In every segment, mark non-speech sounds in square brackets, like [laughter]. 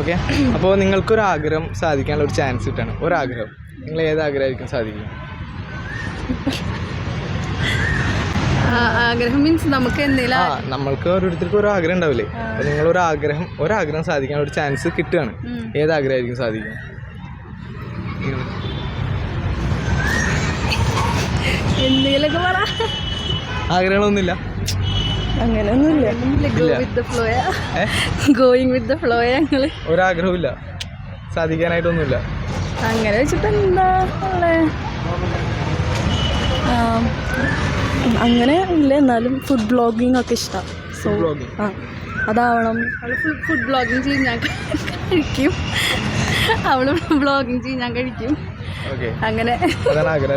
Okay [clears throat] അപ്പോൾ നിങ്ങൾക്കൊരു ആഗ്രഹം സാധിക്കാനുള്ള ഒരു ചാൻസ് കിട്ടാണ്. ഒരാഗ്രഹം. നിങ്ങൾ ഏത് ആഗ്രഹമായിരിക്കും സാധിക്കും? ആഗ്രഹം മീൻസ് നമുക്ക് എന്തെങ്കിലും ആ നമ്മൾക്ക് ഓരോരുത്തർക്കും ഓരോ ആഗ്രഹം ഉണ്ടാവില്ലേ? അപ്പോൾ ഒരു ആഗ്രഹം ഒരാഗ്രഹം സാധിക്കാൻ ഒരു ചാൻസ് കിട്ടുകയാണ്. ഏത് ആഗ്രഹമായിരിക്കും സാധിക്കും? എന്തെങ്കിലുമൊക്കെ പറ. ആഗ്രഹങ്ങളൊന്നുമില്ല. അങ്ങനെയൊന്നുമില്ല. ഗോ വിത്ത് ദ ഫ്ലോയാ ഗോയിങ് വിത്ത് ദ ഫ്ലോയാ ഞങ്ങൾ? ഒരാഗ്രഹമില്ല സാധിക്കാനായിട്ടൊന്നുമില്ല. അങ്ങനെ വെച്ചിട്ട് എന്താ അങ്ങനെ ഇല്ല. എന്നാലും ഫുഡ് ബ്ലോഗിങ് ഒക്കെ ഇഷ്ടം. സോ. ആ അതാവണം. അവൾ ഫുഡ് ബ്ലോഗിങ് ചെയ്യും ഞാൻ കഴിക്കും. അവൾ ബ്ലോഗിങ് ചെയ്യും ഞാൻ കഴിക്കും അങ്ങനെ. അങ്ങനെ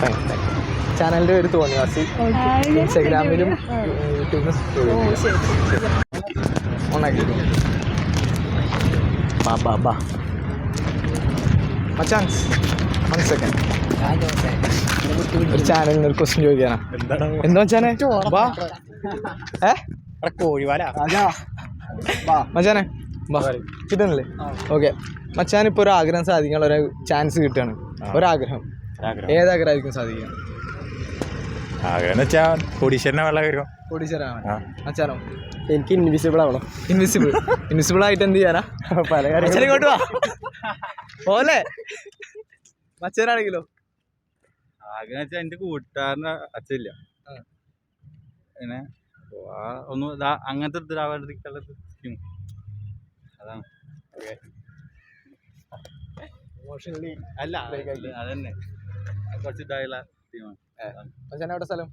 ആഗ്രഹം രണ്ടുപേരും ചെറിയ ചാനലിന്റെ പേര് തോന്നിവാസി ഇൻസ്റ്റാഗ്രാമിലും യൂട്യൂബിലും ഓണാക്കി ബാ ബാ ബാ. മച്ചാൻസ് വൺ സെക്കൻഡ് ഒരു ചാനലിന് ഒരു ക്വസ്റ്റ്യൻ ചോദിക്കാനാ. എന്താ മച്ചാനെ? ബാ. ഏ? കോഴിവാല. മച്ചാനെ ബാ. കിട്ടുന്നില്ലേ? ഓക്കെ മച്ചാൻ ഇപ്പോൾ ഒരു ആഗ്രഹം സാധിക്കാനുള്ള ഒരു ചാൻസ് കിട്ടുകയാണ്. ഒരാഗ്രഹം. ഏതാഗ്രഹമായിരിക്കും സാധിക്കുക? ആഗ്രഹം വെച്ചാൽ കോടീശ്വരനെ വെള്ളം വരും ഓടിച്ചേരാണ് ആ. മച്ചാനോ എനിക്ക് ഇൻവിസിബിൾ ആവണം. ഇൻവിസിബിൾ ഇൻവിസിബിൾ ആയിട്ട് എന്ത് ചെയ്യാനാ? പല ഇങ്ങോട്ട് വാ. പോലെ മച്ചാനാണെങ്കിലോ ആഗ്രഹം വെച്ചാൽ എന്റെ അച്ഛനില്ല. പിന്നെ ഒന്ന് അങ്ങനത്തെ. അതാണ്. അല്ല അത് അതന്നെ. കുറച്ച് ഇതായുള്ള ടീമാണ് മച്ചാൻ എവിടെ സ്ഥലം?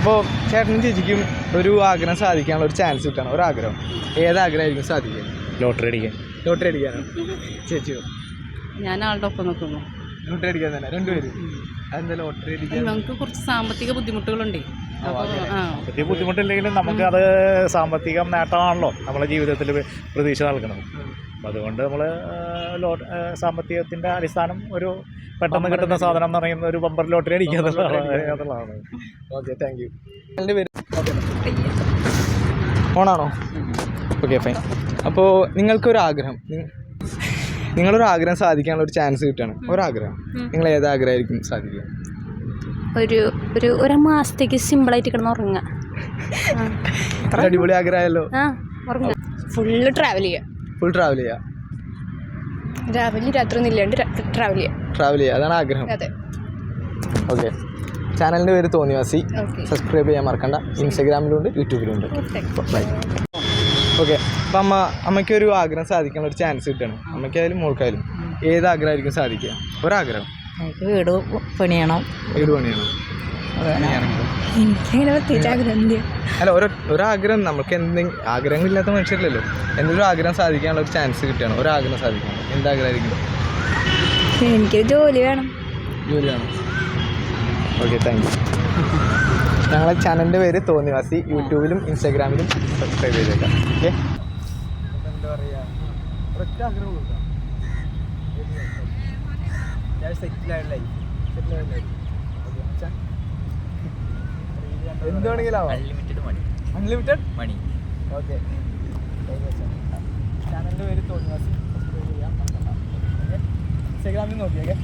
അപ്പോൾ ചേട്ടനും ചേച്ചിക്കും ഒരു ആഗ്രഹം സാധിക്കാനുള്ള ഒരു ചാൻസ് കിട്ടണം ഒരു ആഗ്രഹം. ഏതാഗ്രഹമായിരിക്കും സാധിക്കുക? ലോട്ടറി അടിക്കാൻ. ലോട്ടറി അടിക്കാനോ? ചേച്ചിയോ ഞാൻ ആളുടെ ഒപ്പം നോക്കുന്നു ലോട്ടറി അടിക്കാൻ തന്നെ രണ്ടുപേരും അതെന്താ ലോട്ടറി അടിക്കാൻ? നമുക്ക് കുറച്ച് സാമ്പത്തിക ബുദ്ധിമുട്ടുകളുണ്ടേ. വലിയ ബുദ്ധിമുട്ടില്ലെങ്കിലും നമുക്ക് അത്. സാമ്പത്തികം നേട്ടമാണല്ലോ നമ്മളെ ജീവിതത്തിൽ പ്രതീക്ഷ നൽകണം അപ്പം അതുകൊണ്ട് നമ്മൾ ലോ സാമ്പത്തികത്തിന്റെ അടിസ്ഥാനം ഒരു പെട്ടെന്ന് കിട്ടുന്ന സാധനം എന്ന് പറയുന്ന ഒരു ബമ്പർ ലോട്ടറി അടിക്കുക എന്നുള്ളതാണ് ഓക്കെ താങ്ക് യു എന്റെ പേര്. ഓണാണോ? ഓക്കെ ഫൈൻ അപ്പോൾ നിങ്ങൾക്കൊരു ആഗ്രഹം. നി- നിങ്ങളൊരു ആഗ്രഹം സാധിക്കാനുള്ള ഒരു ചാൻസ് കിട്ടുകയാണ്. ഒരാഗ്രഹം. നിങ്ങൾ ഏത് ആഗ്രഹമായിരിക്കും സാധിക്കുക? ഒരു ഒരു ഒരു മാസത്തേക്ക് സിമ്പിളായിട്ട് കിടന്ന് ഉറങ്ങുക. അടിപൊളി ആഗ്രഹമല്ലോ ആ ഉറങ്ങുക. ഫുള്ള് ട്രാവൽ ചെയ്യുക. ഫുൾ ട്രാവൽ ചെയ്യുക രാവിലെ രാത്രി ഒന്നും ഇല്ലാണ്ട് ട്രാവൽ ചെയ്യാം. ട്രാവൽ ചെയ്യുക അതാണ് ആഗ്രഹം. അതെ. ഓക്കെ ചാനലിന്റെ പേര് തോന്നിവാസി. സബ്സ്ക്രൈബ് ചെയ്യാൻ മറക്കണ്ട. ഇൻസ്റ്റാഗ്രാമിലുണ്ട് യൂട്യൂബിലുണ്ട് ബൈ ഓക്കെ അപ്പം അമ്മ അമ്മയ്ക്കൊരു ആഗ്രഹം സാധിക്കാനുള്ള ഒരു ചാൻസ് കിട്ടണം. അമ്മയ്ക്കായാലും മോൾക്കായാലും ഏത് ആഗ്രഹമായിരിക്കും സാധിക്കുക? ഒരാഗ്രഹം. വീട് പണിയണം. വീട് പണിയണം. എനിക്കങ്ങനെ പ്രത്യേകിച്ച് ആഗ്രഹം ഇല്ല അല്ല ഒരു ഒരാഗ്രഹം നമുക്ക് എന്തെങ്കിലും ആഗ്രഹങ്ങളില്ലാത്ത മനുഷ്യരില്ലല്ലോ. എന്തെങ്കിലും ആഗ്രഹം സാധിക്കാനുള്ള ഒരു ചാൻസ് കിട്ടുകയാണ് ഒരാഗ്രഹം സാധിക്കണം? എന്താഗ്രഹമായിരിക്കും? എനിക്കൊരു ജോലി വേണം. ജോലിയാണ് ഓക്കെ താങ്ക് യു ഞങ്ങളെ ചാനലിന്റെ പേര് തോന്നിവാസി. യൂട്യൂബിലും ഇൻസ്റ്റാഗ്രാമിലും സബ്സ്ക്രൈബ് ചെയ്തേക്കാം. ഓക്കെ എന്താ പറയുക ഒരൊറ്റ ആവാം. Unlimited money unlimited money okay ചാനലിന്റെ പേര് തോന്നി ഇൻസ്റ്റാഗ്രാമിൽ നോക്കിയേക്കെ.